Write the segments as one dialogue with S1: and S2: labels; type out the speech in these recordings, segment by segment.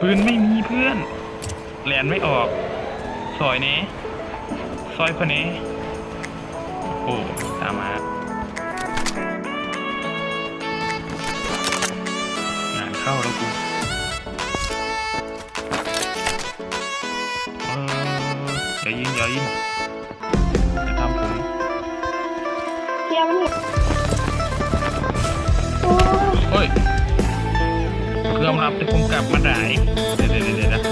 S1: ปืนไม่มีเพื่อนแลนไม่ออก ซอยเนี้ซอยคนนี้ โอ้ ตามมางานเข้าแล้วกูเอออย่ายิงอย่ายิงอย่าทำผม
S2: เคลียร์มัน
S1: รับแต่ผมาได้เดี๋ยวเดี๋ยวเดี๋ยว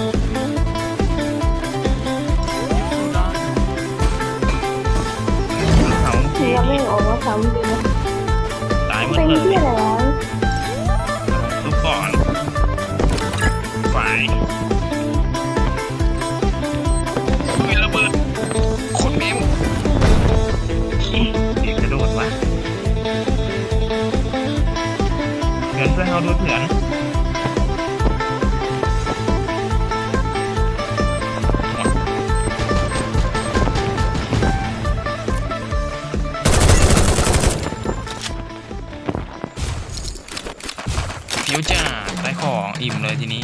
S1: เขา
S2: เคลียไม่ออกมาซ้ำเลย
S1: ตายหมด
S2: เป็น
S1: เลย
S2: ที่อะไรวะ
S1: ทุกก่อนฝ่ายมีระเบิดคนเมมขี้เด็กกระโดดวะเถื่อนเพื่อนเขาดูเถื่อน ผิวจ้าได้ของอิ่มเลยทีนี้